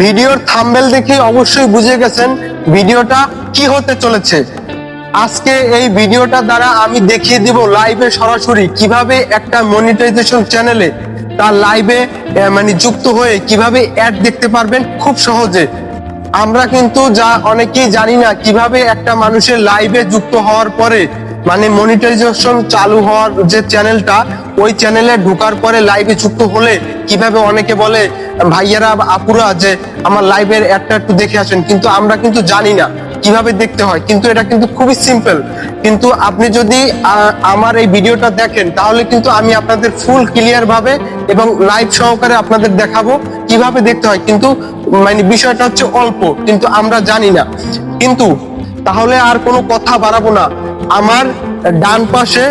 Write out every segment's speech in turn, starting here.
ভিডিওর থাম্বেল দেখে অবশ্যই বুঝে গেছেন ভিডিওটা কি হতে চলেছে। আজকে এই ভিডিওটা দ্বারা আমি দেখিয়ে দিব লাইভে সরাসরি কীভাবে একটা মনিটাইজেশন চ্যানেলে তার লাইভে মানে যুক্ত হয়ে কীভাবে অ্যাড দেখতে পারবেন খুব সহজে। আমরা কিন্তু যা অনেকেই জানি না কীভাবে একটা মানুষের লাইভে যুক্ত হওয়ার পরে মানে মনিটাইজেশন চালু হওয়ার যে চ্যানেলটা ওই চ্যানেলে ঢোকার পরে লাইভে যুক্ত হলে কীভাবে অনেকে বলে, ভাইয়ারা, আপুরা, যে আমার লাইভের অ্যাডটা একটু দেখে আসেন। কিন্তু আমরা কিন্তু জানি না কীভাবে দেখতে হয়। কিন্তু এটা কিন্তু খুবই সিম্পল কিন্তু আপনি যদি আমার এই ভিডিওটা দেখেন, তাহলে কিন্তু আমি আপনাদের ফুল ক্লিয়ার ভাবে এবং লাইভ সহকারে আপনাদের দেখাবো কীভাবে দেখতে হয়। কিন্তু মানে বিষয়টা হচ্ছে অল্প, কিন্তু আমরা জানি না। কিন্তু, তাহলে আর কোনো কথা বাড়াবো না। আমার ডান পাশে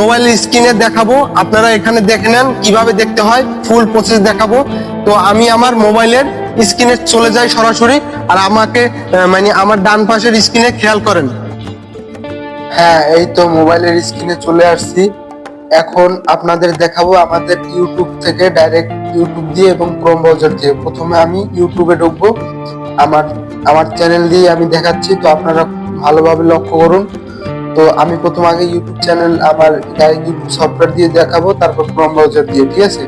মোবাইল স্ক্রিনে দেখাবো। আপনারা এখানে দেখে নেন, কীভাবে দেখতে হয়। ফুল প্রসেস দেখাবো। তো আমি আমার মোবাইলের স্ক্রিনে চলে যাই সরাসরি, আর আমাকে মানে আমার ডান পাশের স্ক্রিনে খেয়াল করেন। হ্যাঁ এই তো মোবাইলের স্ক্রিনে চলে আসছি। এখন আপনাদের দেখাবো আমাদের ইউটিউব থেকে ডাইরেক্ট ইউটিউব দিয়ে এবং ক্রোম ব্রাউজার দিয়ে। প্রথমে আমি ইউটিউবে ঢুকবো। আমার আমার চ্যানেল দিয়ে আমি দেখাচ্ছি, তো আপনারা ভালোভাবে লক্ষ্য করুন। তো আমি প্রথম আগে ইউটিউব চ্যানেল আমার ডাইরেক্ট ইউটিউব সফটওয়্যার দিয়ে দেখাবো, তারপর ক্রোম ব্রাউজার দিয়ে, ঠিক আছে?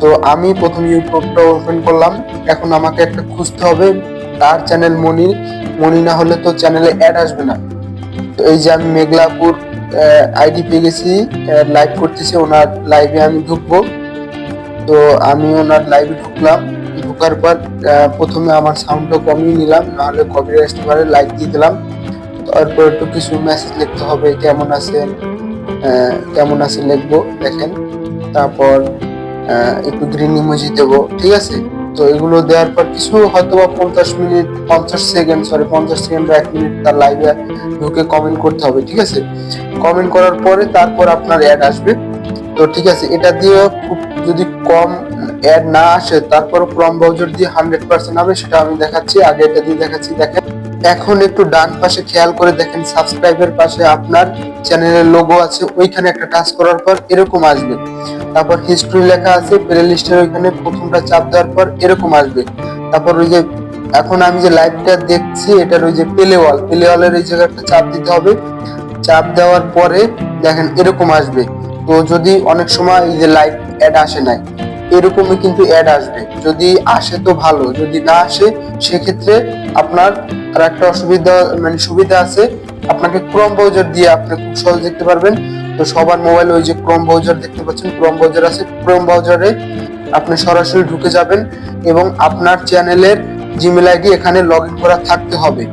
তো আমি প্রথম ইউটিউবটা ওপেন করলাম। এখন আমাকে একটা খুঁজতে হবে, তার চ্যানেল মনি মনি না হলে তো চ্যানেলে অ্যাড আসবে না। তো এই যে আমি মেঘলাপুর আইডি পেয়ে গেছি লাইভ করতেছি, ওনার লাইভে আমি ঢুকবো। তো আমি ওনার লাইভে ঢুকলাম। ঢোকার পর প্রথমে আমার সাউন্ডটা কমিয়ে নিলাম, নাহলে কপিরাইট আসতে পারে লাইক দিয়ে দিলাম। তারপর একটু কিছু মেসেজ লিখতে হবে, কেমন আছেন? কেমন আছেন লিখব, দেখেন। তারপর একটু গ্রিন ইমোজি দেবো, ঠিক আছে? তো এগুলো দেওয়ার পর কিছু হয়তো বা পঞ্চাশ মিনিট, পঞ্চাশ সেকেন্ড সরি পঞ্চাশ সেকেন্ড বা এক মিনিট তার লাইভে ঢুকে কমেন্ট করতে হবে, ঠিক আছে? কমেন্ট করার পরে তারপর আপনার অ্যাড আসবে। তো ঠিক আছে, এটা দিয়ে খুব যদি কম অ্যাড না আসে তারপর ক্রম ব্রাউজার দিয়ে হান্ড্রেড পার্সেন্ট হবে, সেটা আমি দেখাচ্ছি, আগে এটা দিয়ে দেখাচ্ছি, দেখেন। এখন একটু ডান পাশে খেয়াল করে দেখেন, সাবস্ক্রাইবের পাশে আপনার চ্যানেলের লোগো আছে, ওইখানে একটা টাচ করার পর এরকম আসবে। তারপর হিস্ট্রি লেখা আছে প্লে লিস্টের ওইখানে প্রথমটা চাপ দেওয়ার পর এরকম আসবে। তারপর ওই যে, এখন আমি যে লাইভটা দেখছি, এটার ওই যে প্লে ওয়াল প্লে ওয়ালের এই জায়গাটা চাপ দিতে হবে। চাপ দেওয়ার পরে দেখেন এরকম আসবে। তো যদি অনেক সময় এই যে লাইভ অ্যাড আসে নাই, এরকমই কিন্তু অ্যাড আসবে। যদি আসে তো ভালো, যদি না আসে সেক্ষেত্রে আপনার আর একটা অসুবিধা মানে সুবিধা আছে, আপনাকে ক্রোম ব্রাউজার দিয়ে আপনি খুব সহজ দেখতে পারবেন। তো সবার মোবাইল ওই যে ক্রোম ব্রাউজার দেখতে পাচ্ছেন ক্রোম ব্রাউজার আছে। ক্রোম ব্রাউজারে আপনি সরাসরি ঢুকে যাবেন এবং আপনার চ্যানেলের জিমেল আইডি এখানে লগ ইন করা থাকতে হবে।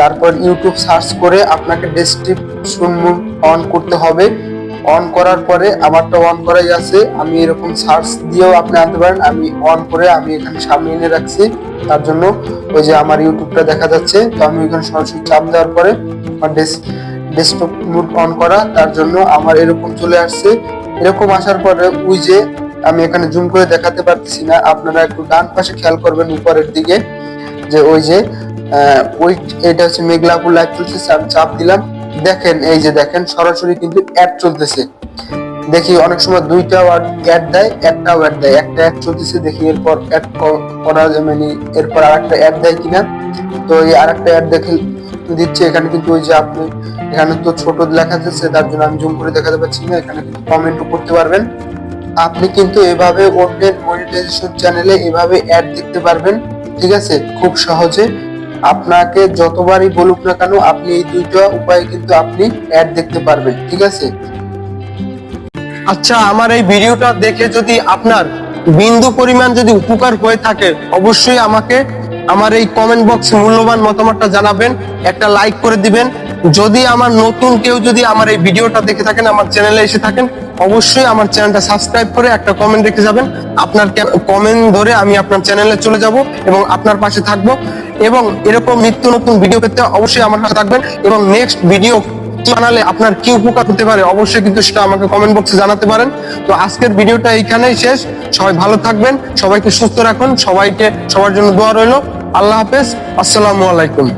তারপর ইউটিউব সার্চ করে আপনাকে ডেসক্রিপশন অন করতে হবে। অন করার পরে আমারটা অন করাই আছে। আমি এরকম সার্চ দিয়েও আপনি আনতে পারেন। আমি অন করে আমি এখানে সামনে এনে রাখছি। তার জন্য ওই যে আমার ইউটিউবটা দেখা যাচ্ছে। তো আমি ওইখানে সরাসরি চাপ দেওয়ার পরে আমার ডেস্কটপ মুড অন করা। তার জন্য আমার এরকম চলে আসছে। এরকম আসার পরে ওই যে আমি এখানে জুম করে দেখাতে পারতেছি না। আপনারা একটু ডান পাশে খেয়াল করবেন উপরের দিকে। যে ওই যে ওই, এটা হচ্ছে মেঘলাপুর লাইভ চলছে। চাপ দিলাম। দেখেন, এই যে দেখেন, সরাসরি কিন্তু অ্যাড চলতেছে। দেখি, অনেক সময় দুইটা অ্যাড দেয়, একটাও অ্যাড দেয়। একটা অ্যাড চলতেছে, দেখি এরপর অ্যাড করা মানে এরপর আর একটা অ্যাড দেয় কিনা। তো এই আর একটা অ্যাড দেখে দিচ্ছে, এখানে কিন্তু ওই যে আপনি, এখানে তো ছোট লেখা যাচ্ছে তার জন্য আমি জুম করে দেখাতে পারছি না, এখানে কিন্তু কমেন্টও করতে পারবেন। আপনি কিন্তু এভাবে অন্যের মনিটাইজেশন চ্যানেলে এভাবে অ্যাড দেখতে পারবেন, ঠিক আছে? খুব সহজে। আপনাকে যতবারই বলুক না কেন, আপনি এই দুইটা উপায়ে কিন্তু আপনি অ্যাড দেখতে পারবেন, ঠিক আছে? আচ্ছা আমার এই ভিডিওটা দেখে যদি আপনার বিন্দু পরিমাণ যদি উপকার হয়ে থাকে, অবশ্যই আমাকে আমার এই কমেন্ট বক্সে মূল্যবান মতামতটা জানাবেন, একটা লাইক করে দিবেন যদি আমার নতুন কেউ যদি আমার এই ভিডিওটা দেখে থাকেন, আমার চ্যানেলে এসে থাকেন, অবশ্যই আমার চ্যানেলটা সাবস্ক্রাইব করে একটা কমেন্ট রেখে যাবেন। আপনার কমেন্ট ধরে আমি আপনার চ্যানেলে চলে যাব এবং আপনার পাশে থাকব এবং এরকম নিত্য নতুন ভিডিও পেতে অবশ্যই আমার পাশে থাকবেন এবং নেক্সট ভিডিও জানালে আপনার কি উপকার হতে পারে অবশ্যই কিন্তু সেটা আমাকে কমেন্ট বক্সে জানাতে পারেন। তো আজকের ভিডিওটা এইখানেই শেষ। সবাই ভালো থাকবেন, সবাইকে সুস্থ রাখুন, সবাইকে সবার জন্য দোয়া রইল। আল্লাহ হাফেজ, আসসালামু আলাইকুম।